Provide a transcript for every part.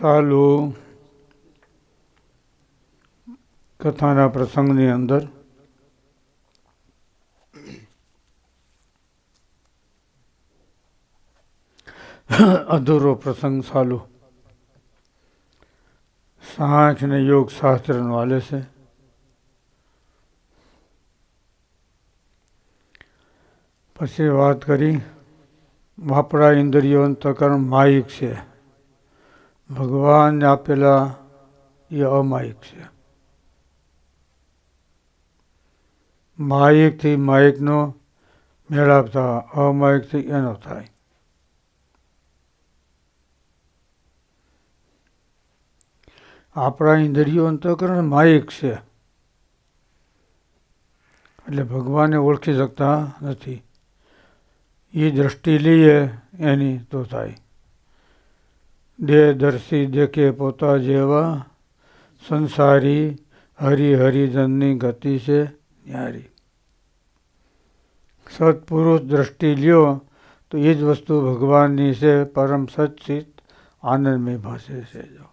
સાલું કથાના પ્રસંગની અંદર અધૂરો પ્રસંગ સાલુ. સાંખ ને યોગ શાસ્ત્રનું હાલે છે. પછી વાત કરી, વાપરા ઇન્દ્રિયો અંતકરણ માયિક છે. ભગવાનને આપેલા એ અમાયિક છે. માયિકથી માયિકનો મેળાપ થવા અમાયિકથી એનો થાય. આપણા ઇન્દ્રિયો અંતકરણ માયિક છે. એટલે ભગવાનને ઓળખી શકતા નથી. એ દ્રષ્ટિ લઈએ, એની તો થાય. દેહદર્શી દેખે પોતા જેવા સંસારી હરિ હરિજનની ગતિ છે ન્યારી. સત્પુરુષ દ્રષ્ટિ લ્યો તો એ જ વસ્તુ ભગવાનની છે, પરમ સચિત આનંદમય ભાષે છે જો.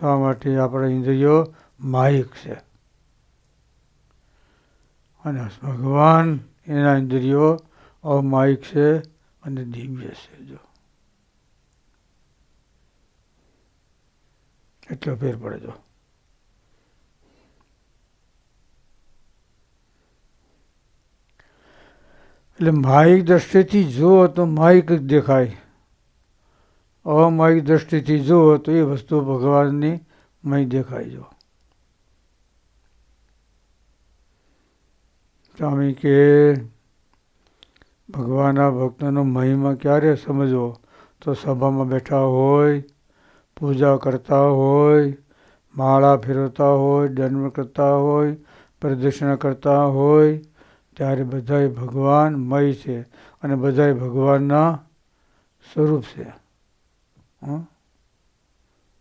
શા માટે આપણા ઇન્દ્રિયો માહિક છે. અને ભગવાન એના ઇન્દ્રિયો અમાયિક છે અને દિવ્ય છે જો. એટલો ફેર પડે એટલે માહિક દ્રષ્ટિથી જુઓ તો માહિક જ દેખાય. અમાયિક દ્રષ્ટિથી જુઓ તો એ વસ્તુ ભગવાનની મય દેખાય જો. સ્વામી કે, ભગવાનના ભક્તોનો મહિમા ક્યારે સમજવો? તો સભામાં બેઠા હોય પૂજા કરતા હોય, માળા ફેરવતા હોય, જન્મ કરતા હોય, પ્રદક્ષિણા કરતા હોય, ત્યારે બધાય ભગવાન મય છે અને બધાય ભગવાનના સ્વરૂપ છે.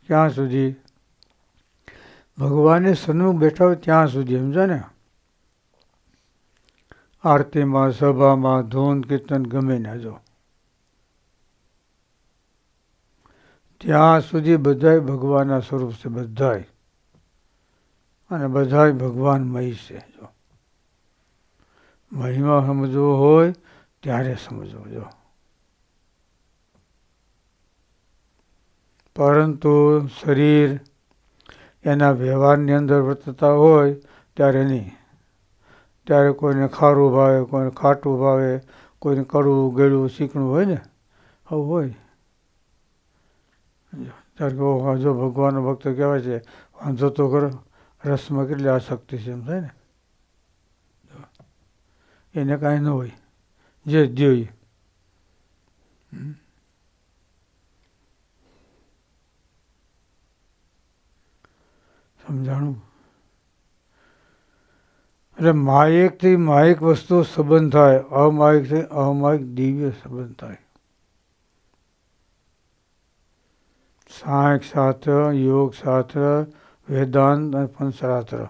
ક્યાં સુધી? ભગવાનને સન્મુખ બેઠા હોય ત્યાં સુધી સમજો ને? આરતીમાં, સભામાં, ધૂન, કીર્તન ગમે ના જો ત્યાં સુધી બધાય ભગવાનના સ્વરૂપ છે, બધાય. અને બધાય ભગવાનમય છે, જો. મહિમા સમજવો હોય, ત્યારે સમજવો, જો. પરંતુ શરીર એના વ્યવહારની અંદર વર્તતા હોય, ત્યારે નહીં. ત્યારે કોઈને ખારું ભાવે, કોઈને ખાટું ભાવે, કોઈને કડવું ગળ્યું, શીખણું હોય ને, આવું હોય. ત્યારે જો ભગવાનનો ભક્ત કહેવાય છે, વાંધો તો કરો રસમાં કેટલી આસક્તિ છે એમ થાય ને. એને કાંઈ ન હોય, જે જોઈએ. સમજાણું? એટલે માયકથી માયક વસ્તુ સંબંધ થાય, અમાયકથી અમાયક દિવ્ય સંબંધ થાય. શાસ્ત્ર યોગ શાસ્ત્ર વેદાંત અને પંચરાત્ર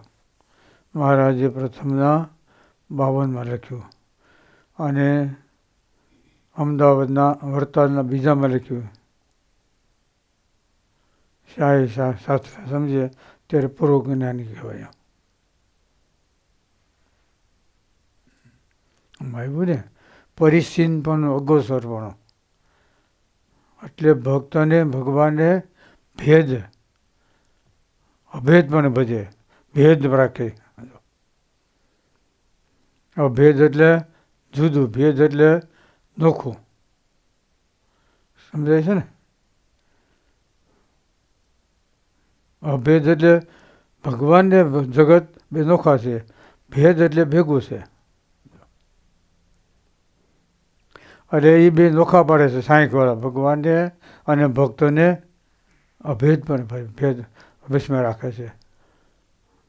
મહારાજે પ્રથમના બાવનમાં લખ્યું અને અમદાવાદના વડતાલના બીજામાં લખ્યું. શાહી શાસ્ત્ર સમજે ત્યારે પૂર્વ જ્ઞાની કહેવાય ભાઈ બોલે પરિસ્થિન પણ અગોસર પણ એટલે ભક્તને ભગવાને ભેદ, અભેદ પણ ભજે. ભેદ રાખે. અભેદ એટલે જુદું, ભેદ એટલે નોખું. સમજાય છે ને? અભેદ એટલે ભગવાનને જગત બે નોખા છે. ભેદ એટલે ભેગું છે. અરે એ બે નોખા પાડે છે, સાંઈકવાળા. ભગવાનને અને ભક્તોને અભેદ પણ ભેદ વશમાં રાખે છે.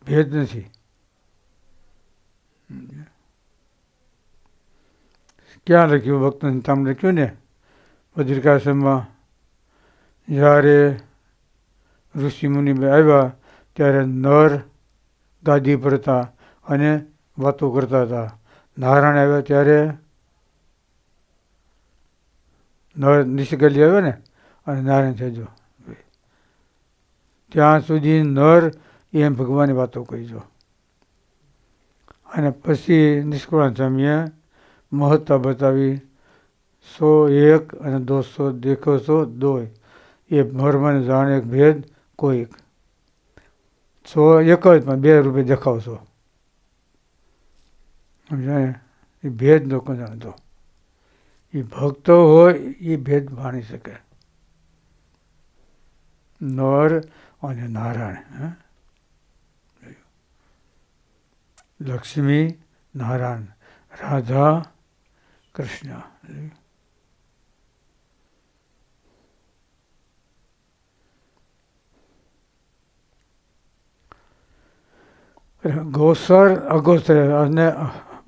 ભેદ નથી. ક્યાં લખ્યું ભક્ત તમને લખ્યું ને? વજ્રકાશ્રમમાં જ્યારે ઋષિમુનિ આવ્યા, ત્યારે નર ગાદી પર હતા અને વાતો કરતા હતા. નારાયણ આવ્યા ત્યારે નર નિશગલી આવ્યો ને, અને નારાયણ થજો. ત્યાં સુધી નર એમ ભગવાનની વાતો કહીજો અને પછી નિષ્કુળાન સ્વામીએ મહત્તા બતાવી, સો એક અને દોસો દેખો સો દોય. એ મર્મને જાણે એક ભેદ કોઈક. સો એક જ પણ બે રૂપિયા દેખાવશો. સમજાય એ ભેદ લોકો જાણતો. એ ભક્તો હોય એ ભેદ માણી શકે. નર અને નારાયણ? લક્ષ્મી, નારાયણ, રાધા, કૃષ્ણ. ગોસર અગોસર અને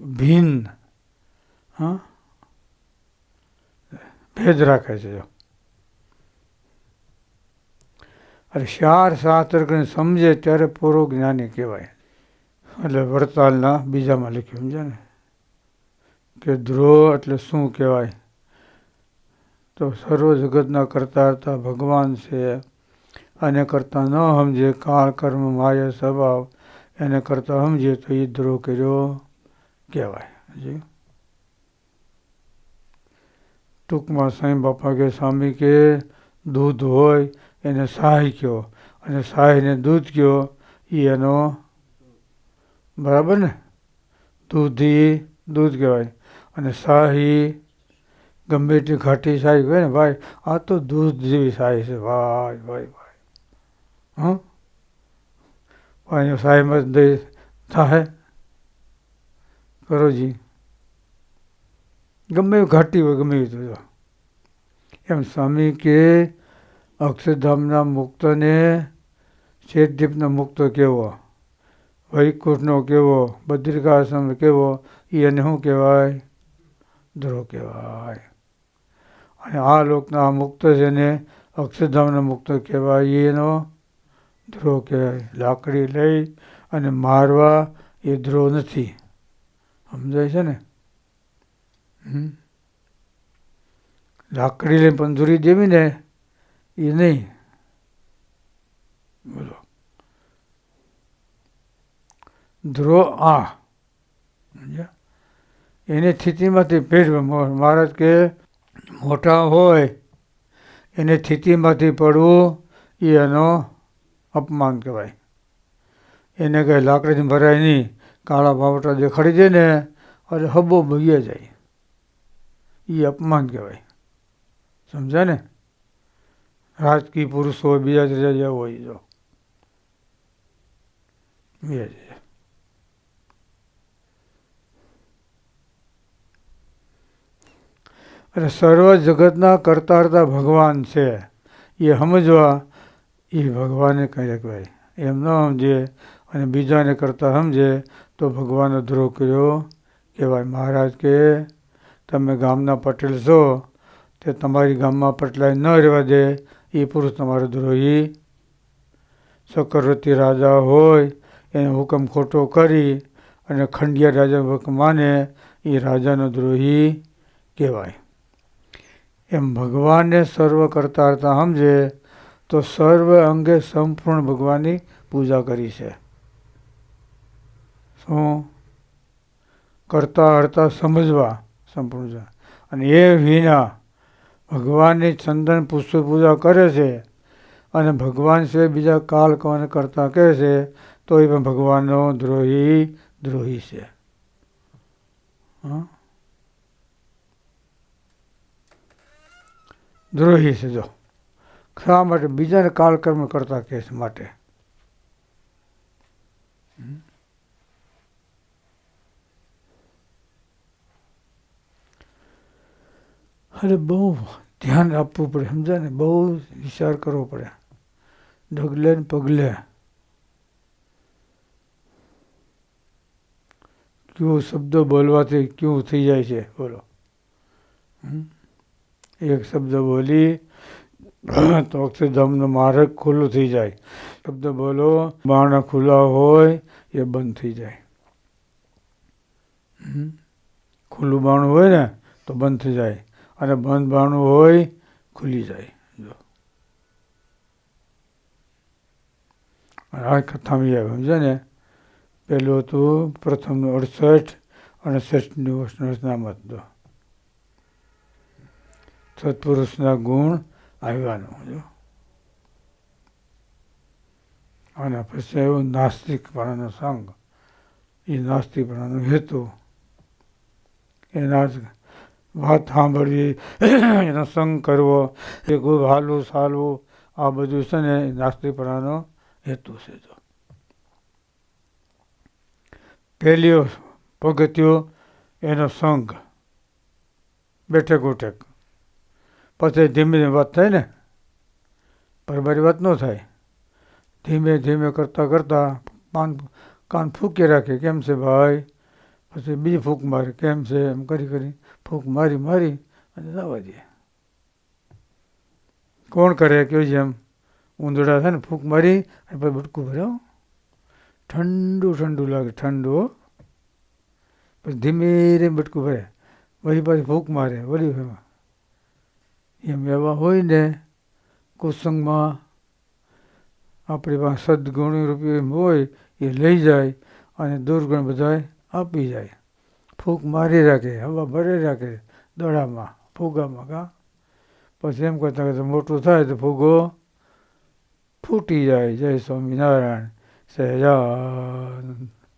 ભીન, હા? ભેદ રાખે છે. જો અરે ચાર શાસ્ત્રને સમજે ત્યારે પૂરો જ્ઞાની કહેવાય. એટલે વડતાલના બીજામાં લખ્યું સમજે ને? કે ધ્રુવ એટલે શું કહેવાય? તો સર્વ જગતના કરતા હતા ભગવાન છે. અને કરતા ન સમજે, કાળ, કર્મ, માયા, સ્વભાવ. એને કરતા સમજે તો એ ધ્રુવ કર્યો કહેવાય. જી ટૂંકમાં સાંઈ બાપા કે સ્વામી કે દૂધ હોય એને સહાય કહો અને સહાયને દૂધ કહો એ એનો બરાબર ને? દૂધી દૂધ કહેવાય. અને શાહી ગમે એટલી ઘાટી શાહી હોય ને ભાઈ, આ તો દૂધ જેવી શાહી છે. ભાઈ ભાઈ ભાઈ. હં? ભાઈ શાહીમાં દઈ થાય કરો જી. ગમે એવી ઘાટી હોય, ગમે એવી તો એમ સ્વામી કે અક્ષરધામના મુક્તને શેઠદીપનો મુક્ત કેવો? વૈકુંઠનો કેવો? બદ્રિકાશ્રમ કેવો? એ એને શું કહેવાય? ધ્રુવ કહેવાય. અને આ લોકના મુક્ત છે ને અક્ષરધામનો મુક્ત કહેવાય એનો ધ્રુવ કહેવાય. લાકડી લઈ અને મારવા એ ધ્રુવ નથી. સમજાય છે ને? હમ. લાકડી લઈને પંજુરી દેવી ને એ નહીં. બોલો. ધ્રુવ આ. એની સ્થિતિમાંથી પેટ મહારાજ કે મોટા હોય, એની સ્થિતિમાંથી પડવું એ એનો અપમાન કહેવાય. એને કંઈ લાકડીથી ભરાય નહીં. કાળા બાવટા દેખાડી દે ને, અરે હબ્બો ભગ્યા જાય. એ અપમાન કહેવાય. સમજ્યા ને? રાજકીય પુરુષો બીજા ત્રીજા જેવા હોય, જો. બીજા ત્રીજા એટલે સર્વ જગતના કરતા કરતા ભગવાન છે. એ સમજવા, એ ભગવાને કહે કહેવાય. એમ ન સમજે અને બીજાને કરતા સમજે તો ભગવાનનો દ્રોહ કર્યો કહેવાય. મહારાજ કે તમે ગામના પટેલ છો, તે તમારી ગામમાં પટલાઈ ન રહેવા દે, એ પુરુષ તમારો દ્રોહી. ચક્રવર્તી રાજા હોય, એને હુકમ ખોટો કરી અને ખંડિયા રાજા હુકમ માને, એ રાજાનો દ્રોહી કહેવાય. એમ ભગવાનને સર્વ કરતા કરતા સમજે, તો સર્વ અંગે સંપૂર્ણ ભગવાનની પૂજા કરી છે. શું? કરતા હરતા સમજવા. સંપૂર્ણ છે. અને એ વિના ભગવાનની ચંદન પુષ્પ પૂજા કરે છે અને ભગવાન સિવાય બીજા કાલ કોને કરતા કહે છે તો એ પણ ભગવાનનો દ્રોહી દ્રોહી છે? દ્રોહી છે, જો શા માટે બીજાને કાલકર્મ કરતા કહે છે માટે હમ? અરે બહુ ધ્યાન આપવું પડે, સમજાય ને? બહુ વિચાર કરવો પડે. ડગલે ને પગલે. કેવો શબ્દ બોલવાથી કેવું થઈ જાય છે? બોલો. એક શબ્દ બોલી, તો અક્ષરધામનો માર્ગ ખુલ્લું થઈ જાય. શબ્દ બોલો બારણા ખુલ્લા હોય, એ બંધ થઈ જાય. ખુલ્લું બાણું હોય ને, તો બંધ થઈ જાય. અને બંધ બાણું હોય, ખુલી જાય. જો. આ આવે સમજે ને પહેલું હતું પ્રથમનું અડસઠ અને સઠનું વર્ષનામત તો સત્પુરુષના ગુણ આવ્યાનું, જો. અને પછી આવ્યું નાસ્તિકપણાનો સંગ. એ નાસ્તિકપણાનો હેતુ. એના વાત સાંભળવી, એનો સંગ કરવો, એ કોઈ હાલવું, સાલવું, આ બધું છે ને નાસ્તિકપણાનો હેતુ છે જો. પહેલીઓ પગથિયો, એનો સંગ બેઠક ઉઠક પછી ધીમે ધીમે વાત થાય ને પરબારી વાત ન થાય. ધીમે ધીમે કરતાં કરતાં કાન કાન ફૂંકી રાખે, કેમ છે ભાઈ? પછી બીજી ફૂંક મારે, કેમ છે એમ કરી કરી ફૂંક મારી મારી અને જવા દે. કોણ કરે કેવું છે એમ ઊંધડા છે ને, ફૂંક મારી અને પછી બટકું ભર્યો ઠંડુ ઠંડુ લાગે, ઠંડુ. પછી ધીમે ધીમે બટકું ભરે. વળી પાછી ફૂંક મારે, વળી એમાં. એમ એવા હોય ને, કુસંગમાં આપણી પાસે સદગુણ રૂપિયો હોય, એ લઈ જાય અને દુર્ગુણ બધાય આપી જાય. ફૂંક મારી રાખે, હવા ભરી રાખે દડામાં, ફુગામાં કા? પછી એમ કરતાં કરતાં મોટું થાય તો ફૂગો ફૂટી જાય. જય સ્વામિનારાયણ. સહેજાનંદ.